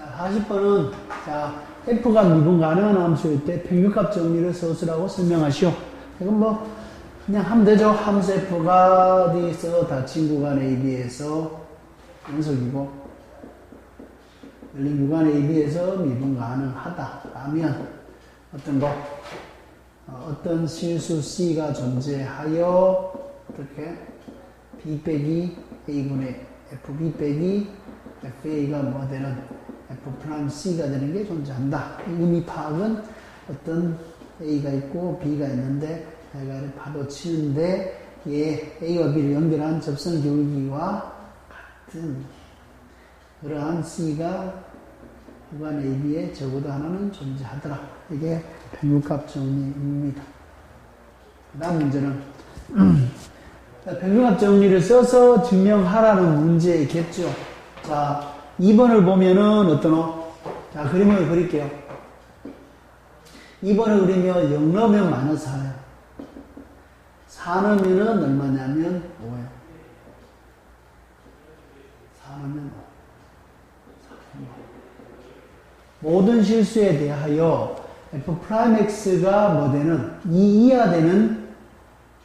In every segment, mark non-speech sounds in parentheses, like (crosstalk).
자, 40번은, 자, f가 미분 가능한 함수일 때 평균값 정리를 서술하고 설명하시오. 이건 뭐, 그냥 하면 되죠. 함수 f가 어디 있어? 닫힌 구간 AB에서 연속이고, 열린 구간 AB에서 미분 가능하다라면, 어떤 거? 어, 어떤 실수 C가 존재하여, 어떻게? B 빼기 A분의 FB 빼기 FA가 뭐 되는 프라임 C가 되는 게 존재한다. 의미 파악은 어떤 A가 있고 B가 있는데 내가 파도 치는데 얘 A와 B를 연결한 접선 기울기와 같은 그러한 C가 구간 AB에 적어도 하나는 존재하더라. 이게 평균값 정리입니다. 그 다음 문제는 (clears throat) 평균값 정리를 써서 증명하라는 문제겠죠. 자, 2번을 보면은 어떠노? 자, 그림을 그릴게요. 2번을 그리면 0 넣으면 마이너스 4예요. 4 넣으면은 얼마냐면 5예요. 4 넣으면 5. 모든 실수에 대하여 f 프라임 x가 뭐 되는 2 이하 되는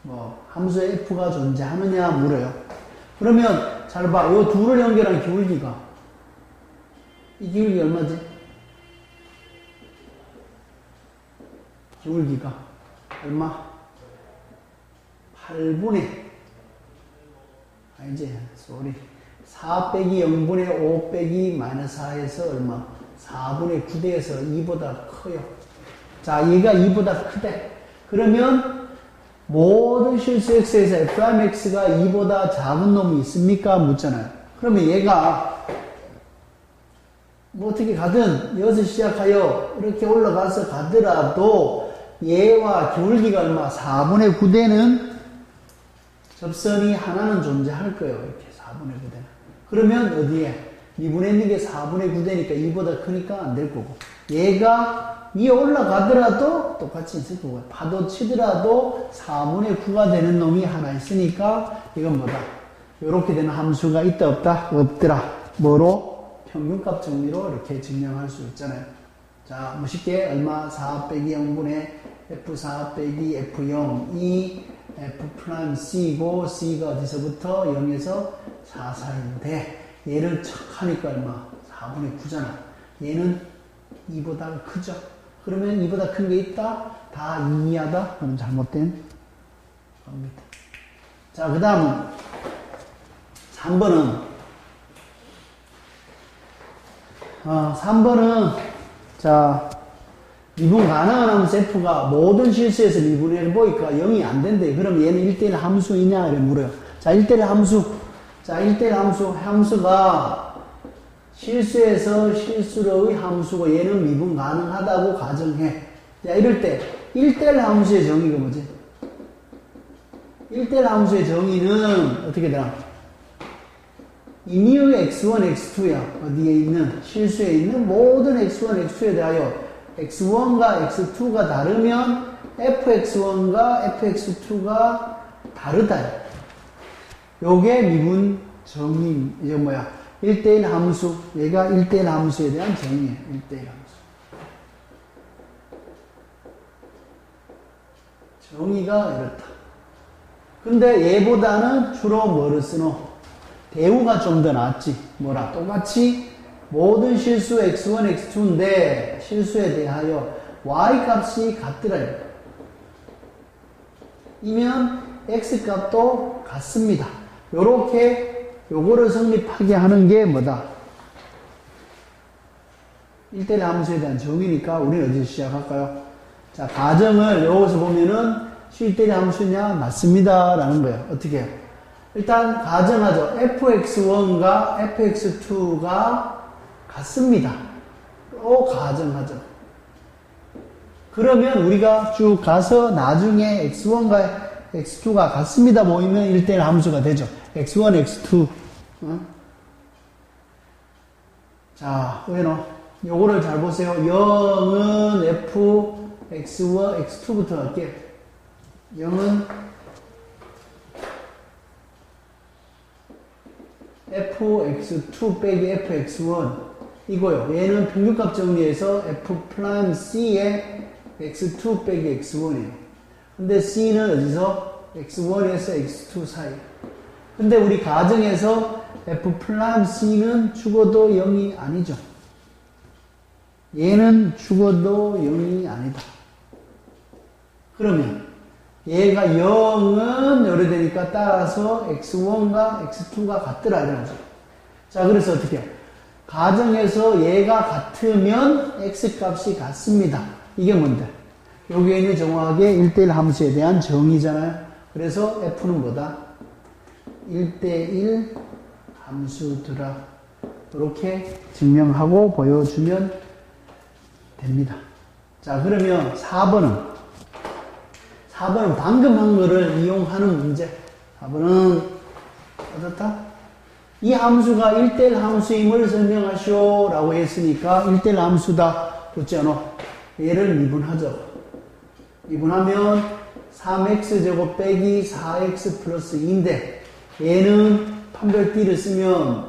뭐 함수의 f가 존재하느냐 물어요. 그러면 잘 봐. 이 둘을 연결한 기울기가 이 기울기 얼마지? 기울기가 얼마? 8분의 아니지 쏘리 4 빼기 0분의 5 빼기 마이너스 4에서 얼마? 4분의 9대에서 2보다 커요. 자, 얘가 2보다 크대. 그러면 모든 실수 x에서 f'x가 2보다 작은 놈이 있습니까? 묻잖아요. 그러면 얘가 뭐 어떻게 가든 여기서 시작하여 이렇게 올라가서 가더라도 얘와 기울기가 얼마? 4분의 9대는 접선이 하나는 존재할 거예요. 이렇게 4분의 9대는. 그러면 어디에? 미분에 있는 게 4분의 9대니까 2보다 크니까 안 될 거고. 얘가 위에 올라가더라도 똑같이 있을 거고요. 파도 치더라도 4분의 9가 되는 놈이 하나 있으니까 이건 뭐다? 이렇게 되는 함수가 있다 없다? 없더라. 뭐로? 평균값 정리로 이렇게 증명할 수 있잖아요. 자, 뭐 쉽게 얼마? 4 빼기 0분의 F4 빼기 F0 이 F 프라임 C고 C가 어디서부터 0에서 4 사이인데 얘를 척 하니까 얼마? 4분의 9잖아. 얘는 2보다 크죠? 그러면 2보다 큰 게 있다? 다 2이하다? 그럼 잘못된 겁니다. 자, 그 다음은 3번은 어, 3번은 자 미분 가능한 f가 모든 실수에서 미분을 보니까 0이 안 된대. 그럼 얘는 1대1 함수이냐? 이래 물어요. 자, 1대1 함수. 자, 1대1 함수. 함수가 실수에서 실수로의 함수고 얘는 미분 가능하다고 가정해. 자, 이럴 때 1대1 함수의 정의가 뭐지? 1대1 함수의 정의는 어떻게 되나? 이미의 x1, x2야. 어디에 있는, 실수에 있는 모든 x1, x2에 대하여 x1과 x2가 다르면 fx1과 fx2가 다르다. 요게 미분 정의, 이제 뭐야. 1대1 함수. 얘가 1대1 함수에 대한 정의예요. 1대1 함수. 정의가 이렇다. 근데 얘보다는 주로 뭐를 쓰노? 대우가 좀 더 낫지. 뭐라? 똑같이 모든 실수 x1, x2인데 실수에 대하여 y 값이 같더라요. 이면 x 값도 같습니다. 요렇게 요거를 성립하게 하는 게 뭐다? 1대1 함수에 대한 정의니까 우리는 어디서 시작할까요? 자, 가정을 여기서 보면은 1대1 함수냐? 맞습니다. 라는 거예요. 어떻게 해요? 일단 가정하죠. fx1과 fx2가 같습니다. 또 가정하죠. 그러면 우리가 쭉 가서 나중에 x1과 x2가 같습니다 모이면 1대1 함수가 되죠. x1, x2. 어? 자, 왜노? 요거를 잘 보세요. 0은 f, x와 x2부터 할게요. 0은 fx2 빼기 fx1 이거요. 얘는 평균값 정리해서 f 프라임 c의 x2 빼기 x1이에요. 근데 c는 어디서? x1에서 x2 사이. 근데 우리 가정에서 f 프라임 c는 죽어도 0이 아니죠. 얘는 죽어도 0이 아니다. 그러면 얘가 0은 요래되니까 따라서 x1과 x2가 같더라 이거죠. 자, 그래서 어떻게 해요? 가정에서 얘가 같으면 x 값이 같습니다. 이게 뭔데? 여기에는 정확하게 1대1 함수에 대한 정의잖아요. 그래서 f는 뭐다? 1대1 함수더라. 이렇게 증명하고 보여주면 됩니다. 자, 그러면 4번은 4번은 방금 한 거를 이용하는 문제. 4번은 어떻다? 이 함수가 1대1 함수임을 설명하시오 라고 했으니까 1대1 함수다. 그렇지 않아? 얘를 미분하죠. 미분하면 3x제곱 빼기 4x 플러스 2인데 얘는 판별띠를 쓰면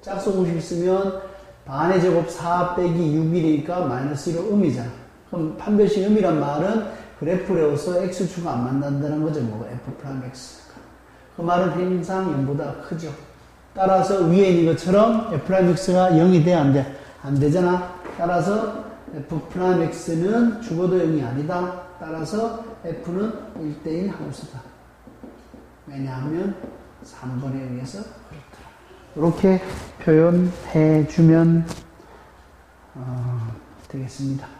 짝수 공식 쓰면 반의 제곱 4 빼기 6이니까 마이너스 1은 음이잖아. 그럼 판별식 음이란 말은 그래프를 외워서 x축가 안 만난다는 거죠. 뭐 f 프라임 x. 그 말은 항상 0보다 크죠. 따라서 위에 있는 것처럼 f 프라임 x가 0이 돼? 안 돼? 안 되잖아. 따라서 f 프라임 x는 죽어도 0이 아니다. 따라서 f는 1대1 함수다. 왜냐하면 3번에 의해서 그렇더라. 이렇게 표현해 주면 어, 되겠습니다.